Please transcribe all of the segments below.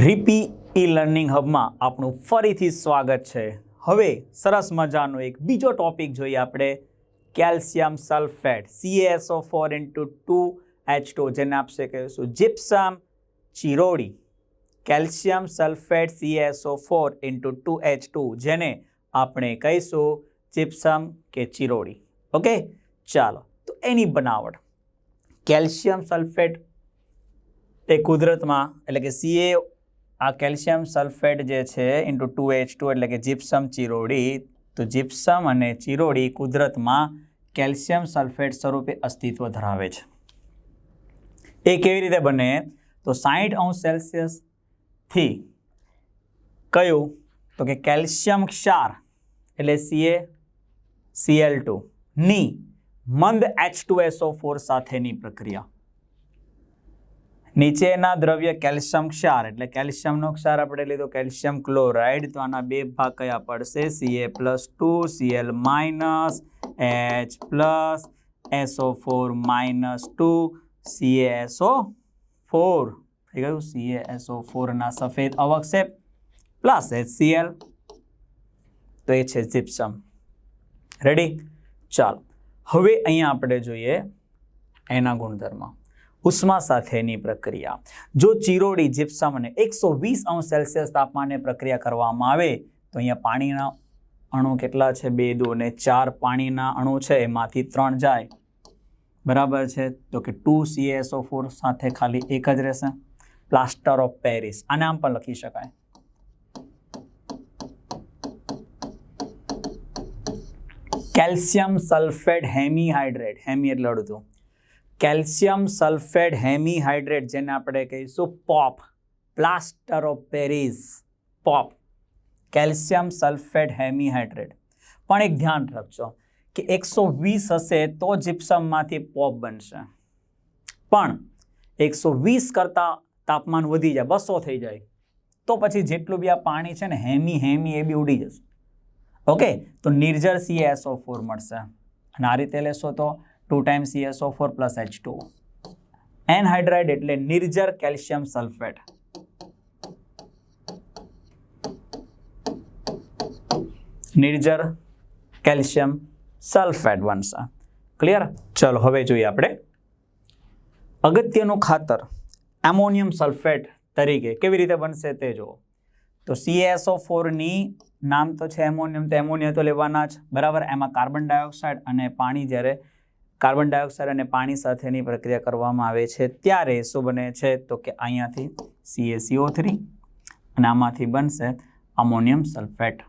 રીપી e learning હબમાં આપનું ફરીથી સ્વાગત છે. હવે સરસ મજાનો એક બીજો ટોપિક જોઈએ આપણે. Calcium sulphate CSO four into two H two જેને આપશે કહીશું gypsum ચિરોડી. Calcium sulphate CSO four into two H two જેને આપણે કહીશું જીપ્સમ કે ચિરોડી. ઓકે ચાલો. તો એની બનાવટ. કેલ્શિયમ સલ્ફેટ એ કુદરતમાં, એટલે કે સીએ આ કેલ્શિયમ સલ્ફેટ જે છે ઇન્ટુ ટુ એચ ટુ એટલે કે જીપ્સમ ચિરોડી, તો જીપ્સમ અને ચિરોડી કુદરતમાં કેલ્શિયમ સલ્ફેટ સ્વરૂપે અસ્તિત્વ ધરાવે છે. એ કેવી રીતે બને? તો સાહીઠ અંશ સેલ્સિયસથી કયું? તો કે કેલ્શિયમ ક્ષાર, એટલે સીએ સીએલ ટુ ની મંદ એચ ટુ એસઓ ફોર સાથેની પ્રક્રિયા. નીચેના દ્રવ્ય કેલ્શિયમ ક્ષાર, એટલે કેલ્શિયમનો ક્ષાર આપણે લીધો, કેલ્શિયમ ક્લોરાઇડ, તો આના બે ભાગ કયા પડશે? CA plus two CL minus H plus SO four minus two CA SO four થઈ ગયું? સીએ એસઓ ફોરના સફેદ અવક્ષેપ પ્લસ એચ સીએલ તો એ છે જીપ્સમ રેડી ચાલો. હવે અહીંયા આપણે જોઈએ એના ગુણધર્મ. ઉષ્મા સાથેની પ્રક્રિયા. જો ચિરોડી જીપ્સમ અને એકસો વીસ અંશ સેલ્સિયસ તાપમાને પ્રક્રિયા કરવામાં આવે, તો અહીંયા પાણીના અણુ કેટલા છે? બે, દો અને ચાર પાણીના અણુ છે. એમાંથી ત્રણ જાય. બરાબર છે? તો કે ટુ સીએસઓ ફોર સાથે ખાલી એક જ રહેશે. પ્લાસ્ટર ઓફ પેરિસ આને આમ પણ લખી શકાય. કેલ્શિયમ સલ્ફેટ હેમીહાઇડ્રેટ, હેમી એટલે અડધું. કેલ્શિયમ સલ્ફેટ હેમીહાઇડ્રેટ જેને આપણે કહીશું POP, plaster of Paris, POP. Calcium sulphate hemihydrate. પણ એક ધ્યાન રાખજો કે એકસો વીસ હશે તો જીપ્સમમાંથી પોપ બનશે. પણ એકસો વીસ કરતાં તાપમાન વધી જાય, બસો થઈ જાય. તો પછી જેટલું બી આ પાણી છે ને, હેમી હેમી એ બી ઉડી જશે. ઓકે, તો નિર્જર સીએસઓ ફોર મળશે. અને આ રીતે લેશો તો two time CSO four plus H two anhydride એટલે નિર્જર કેલ્શિયમ સલ્ફેટ. નિર્જર કેલ્શિયમ સલ્ફેટ બનશે. ક્લિયર ચલો, હવે જોઈએ આપણે. અગત્યનું ખાતર, એમોનિયમ સલ્ફેટ તરીકે કેવી રીતે બનશે તે જુઓ. તો સીએસઓ ફોરની નામ તો છે એમોનિયમ, તો એમોનિયા તો લેવાના જ. બરાબર? એમાં કાર્બન ડાયોક્સાઇડ અને પાણી જ્યારે કાર્બન ડાયોક્સાઇડ અને પાણી સાથેની પ્રક્રિયા કરવામાં આવે છે, ત્યારે શું બને છે? તો કે અહીંયાથી સીએસીઓ થ્રી અને આમાંથી બનશે અમોનિયમ સલ્ફેટ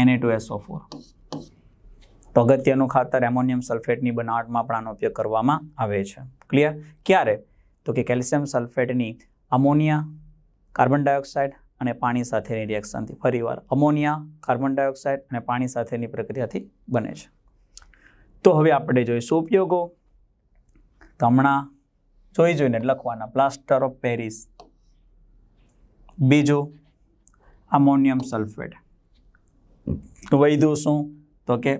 એને ટુ એસઓ ફોર તો અગત્યનું ખાતર એમોનિયમ સલ્ફેટની બનાવટમાં પણ આનો ઉપયોગ કરવામાં આવે છે. ક્લિયર ક્યારે? તો કે કેલ્શિયમ સલ્ફેટની અમોનિયા કાર્બન ડાયોક્સાઇડ અને પાણી સાથેની રિએક્શનથી ફરીવાર અમોનિયા કાર્બન ડાયોક્સાઇડ અને પાણી સાથેની પ્રક્રિયાથી બને છે. તો હવે આપણે જોઈશું ઉપયોગો. તો હમણાં જોઈ જોઈને લખવાના. પ્લાસ્ટર ઓફ પેરિસ બીજું અમોનિયમ સલ્ફેટ વૈધું શું? તો કે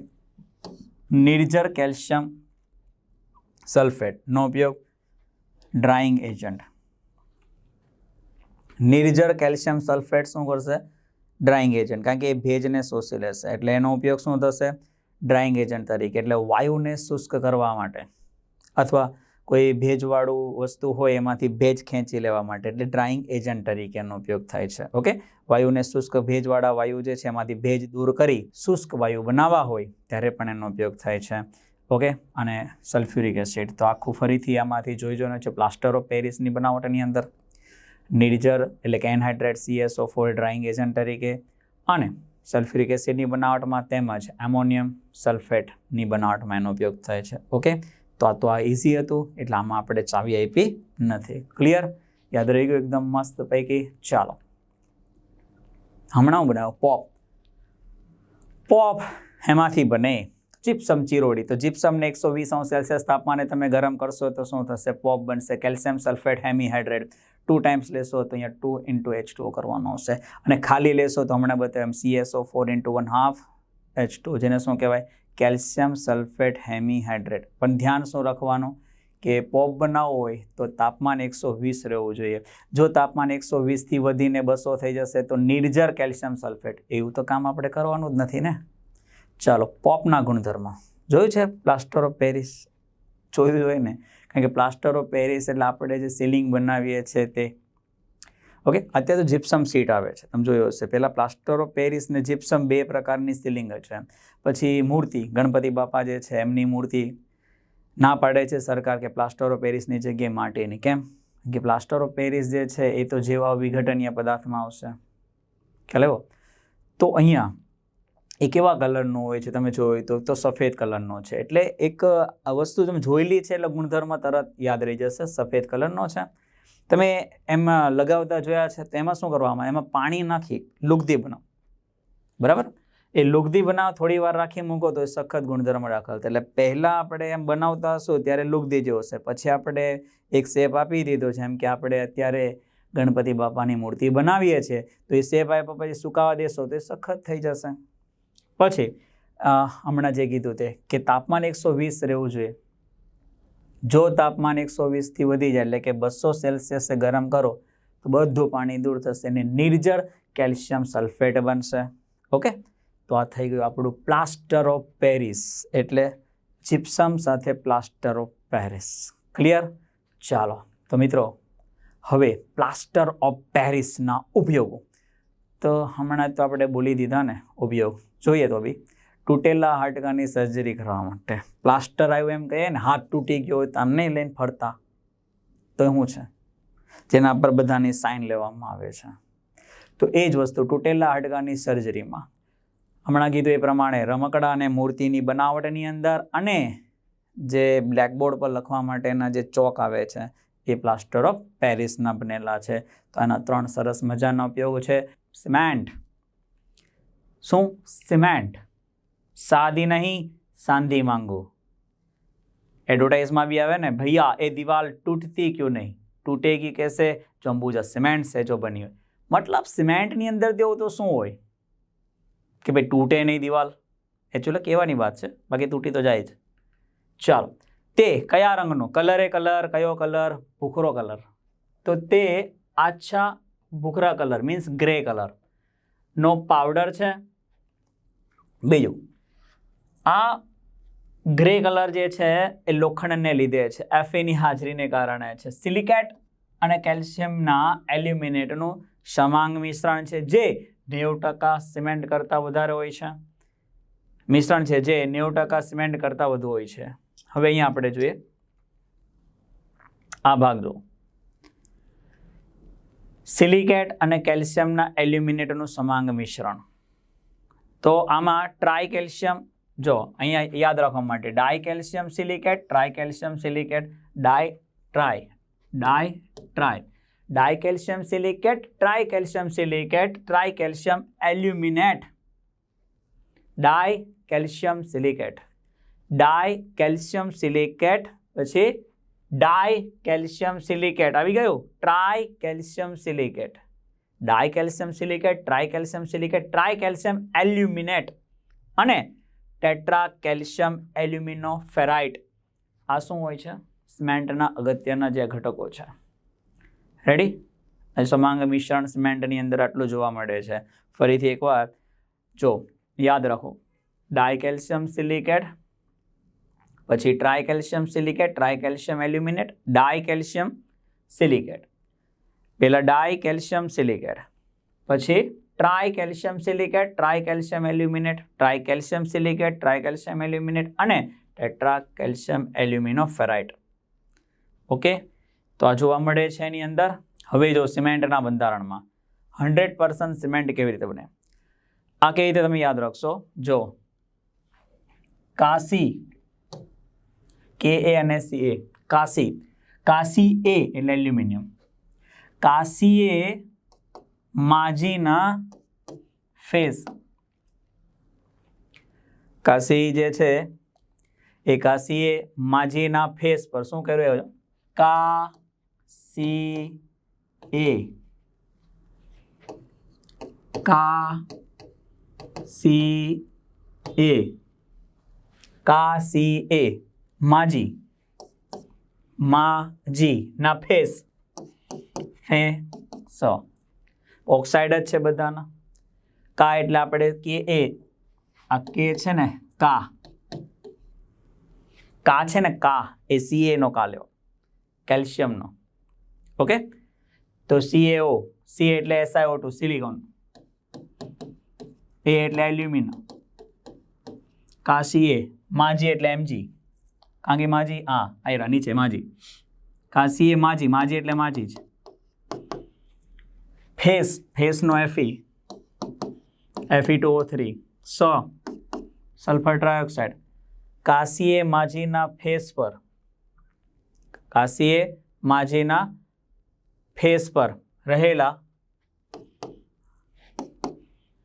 નિર્જર કેલ્શિયમ સલ્ફેટનો ઉપયોગ ડ્રાઇંગ એજન્ટ નિર્જર કેલ્શિયમ સલ્ફેટ શું કરશે? ડ્રાઇંગ એજન્ટ કારણ કે એ ભેજને શોષી લેશે. એટલે એનો ઉપયોગ શું થશે? ડ્રાઇંગ એજન્ટ તરીકે. એટલે વાયુને શુષ્ક કરવા માટે. અથવા કોઈ ભેજવાળું વસ્તુ હોય એમાંથી ભેજ ખેંચી લેવા માટે. એટલે ડ્રાઇંગ એજન્ટ તરીકે એનો ઉપયોગ થાય છે. ઓકે? વાયુને શુષ્ક ભેજવાળા વાયુ જે છે, એમાંથી ભેજ દૂર કરી શુષ્ક વાયુ બનાવવા હોય, ત્યારે પણ એનો ઉપયોગ થાય છે. ઓકે? અને સલ્ફ્યુરિક એસિડ તો આખું ફરીથી આમાંથી જોઈ જોઈને છે. પ્લાસ્ટર ઓફ પેરિસની બનાવટની અંદર. નિર્જર એટલે કે anhydrate CASO four drying agent તરીકે અને સલ્ફ્યુરિક એસિડની બનાવટમાં તેમજ એમોનિયમ સલ્ફેટની બનાવટમાં એનો ઉપયોગ થાય છે. ઓકે તો આ તો આ ઇઝી હતું, એટલે આમાં આપણે ચાવી આપી નથી. ક્લિયર યાદ રહી ગયું એકદમ મસ્ત પૈકી? ચાલો. હમણાં હું બનાવ્યો પોપ પોપ એમાંથી બને જીપ્સમ ચિરોડી. તો જીપ્સમને એકસો વીસ અંશ સેલ્સિયસ તાપમાને તમે ગરમ કરશો તો શું થશે? પોપ બનશે calcium sulphate hemihydrate two times લેશો તો અહીંયા ટુ ઇન્ટુ એચ ટુ કરવાનો આવશે અને ખાલી લેશો તો હમણાં બતાવ્યું એમ CSO four into one half H two જેને શું કહેવાય? Calcium sulphate hemihydrate. પણ ધ્યાન શું રાખવાનું? કે પોપ બનાવવો હોય તો તાપમાન એકસો વીસ રહેવું જોઈએ. જો તાપમાન એકસો વીસથી વધીને બસો થઈ જશે તો નિર્જર કેલ્શિયમ સલ્ફેટ. એવું તો કામ આપણે કરવાનું જ નથી ને? ચાલો, પોપના ગુણધર્મ. જોયું છે? પ્લાસ્ટર ઓફ પેરિસ જોયું હોય ને? કારણ કે પ્લાસ્ટર ઓફ પેરિસ એટલે આપણે જે સીલિંગ બનાવીએ છીએ તે. ઓકે અત્યારે તો જીપ્સમ સીટ આવે છે. તમે જોયું હશે. પહેલાં પ્લાસ્ટર ઓફ પેરિસ ને જીપ્સમ બે પ્રકારની સીલિંગ છે. પછી મૂર્તિ, ગણપતિ બાપા જે છે એમની મૂર્તિ ના પાડે છે સરકાર કે પ્લાસ્ટર ઓફ પેરિસની જગ્યાએ માટીની કેમ? કે પ્લાસ્ટર ઓફ પેરિસ જે છે એ તો જેવા વિઘટનીય પદાર્થમાં આવશે. ખ્યાલ આવ્યો? તો અહીંયા એ કેવા કલરનું હોય છે તમે જોયું તો? તો સફેદ કલરનો છે. એટલે એક આ વસ્તુ તમે જોયેલી છે એટલે ગુણધર્મ તરત યાદ રહી જશે. સફેદ કલરનો છે. તમે એમાં લગાવતા જોયા છે તો એમાં શું કરવામાં એમાં પાણી નાખી, લુગદી બનાવો. બરાબર? એ લુગદી બનાવ થોડી વાર રાખી મૂકો તો એ સખત ગુણધર્મ દાખલ એટલે પહેલાં આપણે એમ બનાવતા હશું ત્યારે લુગદી જેવો છે. પછી આપણે એક શેપ આપી દીધો છે. એમ કે આપણે અત્યારે ગણપતિ બાપાની મૂર્તિ બનાવીએ છીએ. તો એ શેપ આપ્યા પછી સુકાવા દેશો તો એ સખત થઈ જશે. પછી હમણાં જે કીધું તે કે તાપમાન એકસો વીસ રહેવું જોઈએ. જો તાપમાન એકસો વીસથી વધી જાય, એટલે કે બસો સેલ્સિયસે ગરમ કરો, તો બધું પાણી દૂર થશે અને નિર્જળ કેલ્શિયમ સલ્ફેટ બનશે. ઓકે? તો આ થઈ ગયું આપણું પ્લાસ્ટર ઓફ પેરિસ, એટલે જીપ્સમ સાથે પ્લાસ્ટર ઓફ પેરિસ. ક્લિયર ચાલો. તો મિત્રો, હવે પ્લાસ્ટર ઓફ પેરિસના ઉપયોગો. તો હમણાં તો આપણે બોલી દીધા ને ઉપયોગ. જોઈએ તો બી તૂટેલા હાડકાની સર્જરી કરવા માટે. પ્લાસ્ટર આવ્યું એમ કહીએ ને, હાથ તૂટી ગયો હોય તો નહીં લઈને ફરતા. તો શું છે? જેના પર બધાની સાઇન લેવામાં આવે છે. તો એ જ વસ્તુ, તૂટેલા હાડકાની સર્જરીમાં હમણાં કીધું એ પ્રમાણે રમકડા અને મૂર્તિની બનાવટની અંદર અને જે બ્લેકબોર્ડ પર લખવા માટેના જે ચોક આવે છે, એ પ્લાસ્ટર ઓફ પેરિસના બનેલા છે. તો આના ત્રણ સરસ મજાના ઉપયોગ છે. સિમેન્ટ. શું સિમેન્ટ? સાદી નહીં સાંધી માંગો. એડવર્ટાઇઝમાં બી આવે ને, ભૈયા, એ દીવાલ તૂટતી ક્યું નહીં? તૂટેગી કેસે? જો અંબુજા સિમેન્ટ છે જો બની હોય. મતલબ સિમેન્ટની અંદર દેવું તો શું હોય? કે ભાઈ તૂટે નહીં દિવાલ? એકચ્યુઅલી કહેવાની વાત છે. બાકી તૂટી તો જાય જ. ચાલો, તે કયા રંગનો? કલર એ કલર, કયો કલર? ભૂખરો કલર. તો તે આછા ભૂખરા કલર મીન્સ ગ્રે કલરનો પાવડર છે. બીજું, આ ગ્રે કલર જે છે એ લોખંડને લીધે છે. એફેની હાજરીને કારણે છે. સિલિકેટ અને કેલ્શિયમના એલ્યુમિનેટનું સમાંગ મિશ્રણ છે જે નેવું ટકા સિમેન્ટ કરતાં વધારે હોય છે. મિશ્રણ છે જે નેવું ટકા સિમેન્ટ કરતાં વધુ હોય છે. હવે અહીંયા આપણે જોઈએ. આ ભાગ જો સિલિકેટ અને કેલ્શિયમના એલ્યુમિનેટનું સમાંગ મિશ્રણ. તો આમાં ટ્રાય કેલ્શિયમ જો, અહીંયા યાદ રાખવા માટે di calcium silicate tri calcium silicate di tri di tri di calcium silicate tri calcium silicate tri calcium aluminate di calcium silicate di calcium silicate, પછી ડાય કેલ્શિયમ સિલિકેટ આવી ગયું? Tri calcium silicate di calcium silicate tri calcium silicate tri calcium aluminate અને tetra calcium alumino ferrite આ શું હોય છે? સિમેન્ટના અગત્યના જે ઘટકો છે. રેડી સમાંગ મિશ્રણ સિમેન્ટની અંદર આટલું જોવા મળે છે. ફરીથી એકવાર જો યાદ રાખો. ડાય કેલ્શિયમ સિલિકેટ પછી tri calcium silicate tri calcium aluminate di calcium silicate. પહેલાં ડાય કેલ્શિયમ સિલિકેટ, પછી tri calcium silicate tri calcium aluminate tri calcium silicate tri calcium aluminate અને tetra calcium alumino ferrite okay? તો આ જોવા મળે છે એની અંદર. હવે જો સિમેન્ટના બંધારણમાં હંડ્રેડ પર્સન્ટ સિમેન્ટ કેવી રીતે બને? આ કેવી રીતે તમે યાદ રાખશો? જો કાસી કે એ અને સી એ કાસી કાસી એ એટલે એલ્યુમિનિયમ કાસી એ માજીના ફેસ કાસી જે છે, એ કાશીએ માજીના ફેસ પર. શું કર્યું કા સી એ કા સી એ કા સી એ માજી. માજી. ના, ફેસ. ફે સ ઓક્સાઇડ જ છે બધાના. કા એટલે આપણે કે એ. આ કે છે ને, કા. કા છે ને, કા. એ સીએ નો કા લેવો. કેલ્શિયમનો. ઓકે? તો સીએઓ સી એટલે એસઆઈઓ ટુ સિલિકોન. એ એટલે એલ્યુમિનિયમ કા સીએ માજી એટલે એમજી કારણ કે માજી? આ આયરા, નીચે માજી. કા એ માજી માજી એટલે માજી જ. Face, ફેસનો FE FE two O three સ સલ્ફર ટ્રાયોક્સાઇડ કાશીએ માજીના ફેસ પર. કાશીએ માજીના ફેસ પર રહેલા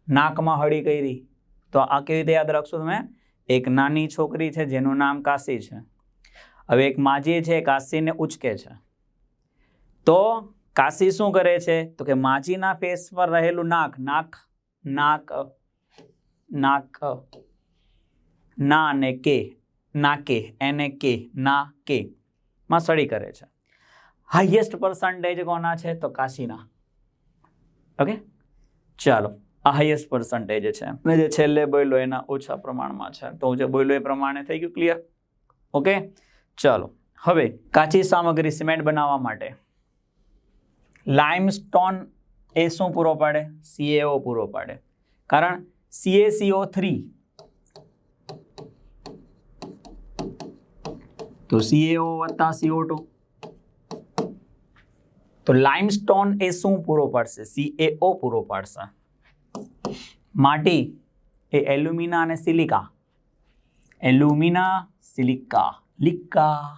નાકમાં હળી કરી. તો આ કેવી રીતે યાદ રાખશો તમે? એક નાની છોકરી છે, જેનું નામ કાશી છે. હવે એક માજી છે કાશીને ઉચકે છે. તો કાશી શું કરે છે? તો કે માજીના ફેસ પર રહેલું નાક નાક નાક નાક, ના અને કે નાકે એને કે, ના કે, માં સળી કરે છે. હાઈએસ્ટ પર્સન્ટેજ કોના છે? તો કાશીના. ઓકે ચાલો. આ હાઈએસ્ટ પર્સન્ટેજ છે. અને જે છેલ્લે બોયલો એના ઓછા પ્રમાણમાં છે. તો હું જે બોયલો એ પ્રમાણે થઈ ગયું ક્લિયર ઓકે ચાલો. હવે કાચી સામગ્રી સિમેન્ટ બનાવવા માટે. લાઇમસ્ટોન એ શું પૂરો પાડે? સીએઓ પૂરો પાડે. કારણ સીએસીઓ થ્રી તો સીએઓ વત્તા સીઓ ટુ તો લાઇમસ્ટોન એ શું પૂરો પાડશે? સીએઓ પૂરો પાડશે. માટી એ એલ્યુમિના અને silica. Alumina, silica, લિક્કા.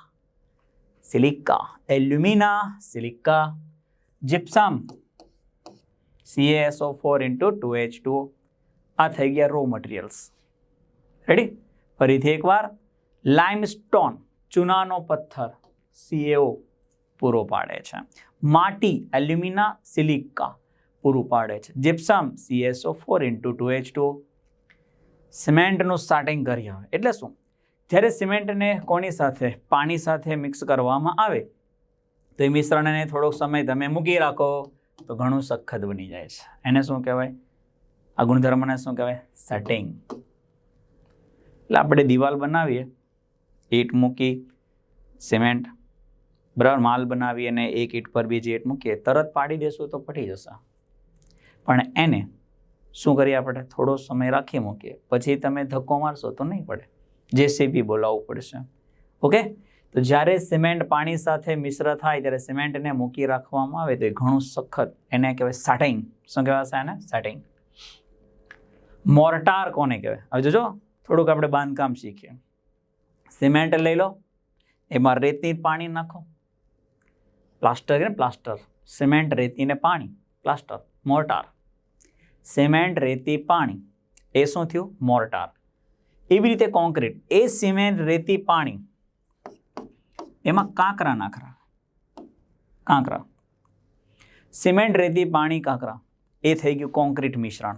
Silica, alumina, silica. Gypsum CSO four into two H two આ થઈ ગયા રો મટીરિયલ્સ રેડી ફરીથી એકવાર. લાઇમસ્ટોન ચૂનાનો પથ્થર સીએઓ પૂરો પાડે છે. માટી, એલ્યુમિના, સિલિકા. પૂરું પાડે છે. Gypsum CSO four into two H two સિમેન્ટનું starting કરી હવે એટલે શું? જ્યારે સિમેન્ટને કોની સાથે? પાણી સાથે મિક્સ કરવામાં આવે. તો એ મિશ્રણને થોડોક સમય તમે મૂકી રાખો, તો ઘણું સખત બની જાય છે. એને શું કહેવાય? આ ગુણધર્મને શું કહેવાય? સેટિંગ એટલે આપણે દિવાલ બનાવીએ. ઈંટ મૂકી, સિમેન્ટ, બરાબર, માલ બનાવી અને એક ઈંટ પર બીજી ઈટ મૂકીએ. તરત પાડી દેશું તો પટી જશે. પણ એને શું કરીએ આપણે? થોડો સમય રાખી મૂકીએ. પછી તમે ધક્કો મારશો તો નહીં પડે. જેસીબી બોલાવવું પડશે. ઓકે? તો જ્યારે સિમેન્ટ પાણી સાથે મિશ્ર થાય ત્યારે સિમેન્ટને મૂકી રાખવામાં આવે તો એ ઘણું સખત, એને કહેવાય સેટિંગ. શું કહેવાશે એને સેટિંગ. મોર્ટાર કોને કહેવાય? હવે જોજો, થોડુંક આપણે બાંધકામ શીખીએ. સિમેન્ટ લઈ લો, એમાં રેતી પાણી નાખો. પ્લાસ્ટર કે પ્લાસ્ટર. સિમેન્ટ રેતી ને પાણી. પ્લાસ્ટર. મોર્ટાર. સિમેન્ટ, રેતી, પાણી. એ શું થયું? મોર્ટાર. એવી રીતે કોન્ક્રીટ એ સિમેન્ટ, રેતી, પાણી. એમાં કાંકરા નાખરા. કાંકરા. સિમેન્ટ, રેતી, પાણી, કાંકરા. એ થઈ ગયું કોન્ક્રીટ મિશ્રણ.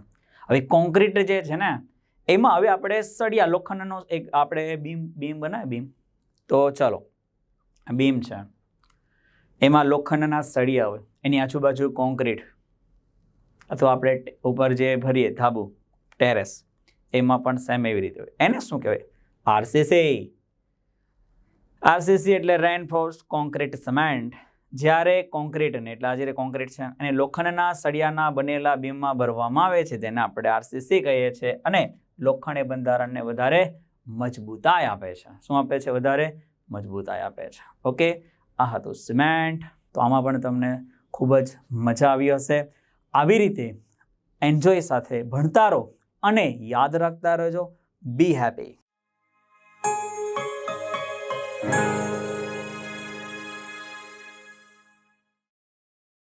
હવે કોન્ક્રીટ જે છે ને, એમાં હવે આપણે સળિયા લોખંડનો એક આપણે બીમ બીમ બનાવે બીમ. તો ચાલો બીમ છે. એમાં લોખંડના સળિયા હોય. એની આજુબાજુ કોન્ક્રીટ અથવા આપણે ઉપર જે ભરીએ ધાબુ, ટેરેસ, એમાં પણ સેમ એવી રીતે હોય. એને શું કહેવાય? આરસીસી આરસીસી એટલે રેનફોર્સ કોન્ક્રીટ સિમેન્ટ જ્યારે કોન્ક્રીટને એટલે આ જે કોન્ક્રીટ છે અને લોખંડના સળિયાના બનેલા બીમમાં ભરવામાં આવે છે તેને આપણે આરસીસી કહીએ છીએ અને લોખંડ એ બંધારણને વધારે મજબૂતાઈ આપે છે. શું આપે છે? વધારે મજબૂતાઈ આપે છે. ઓકે આ હતું સિમેન્ટ તો આમાં પણ તમને ખૂબ જ મજા આવી હશે. આવી રીતે એન્જોય સાથે ભણતા રહો અને યાદ રાખતા રહેજો. બી હેપી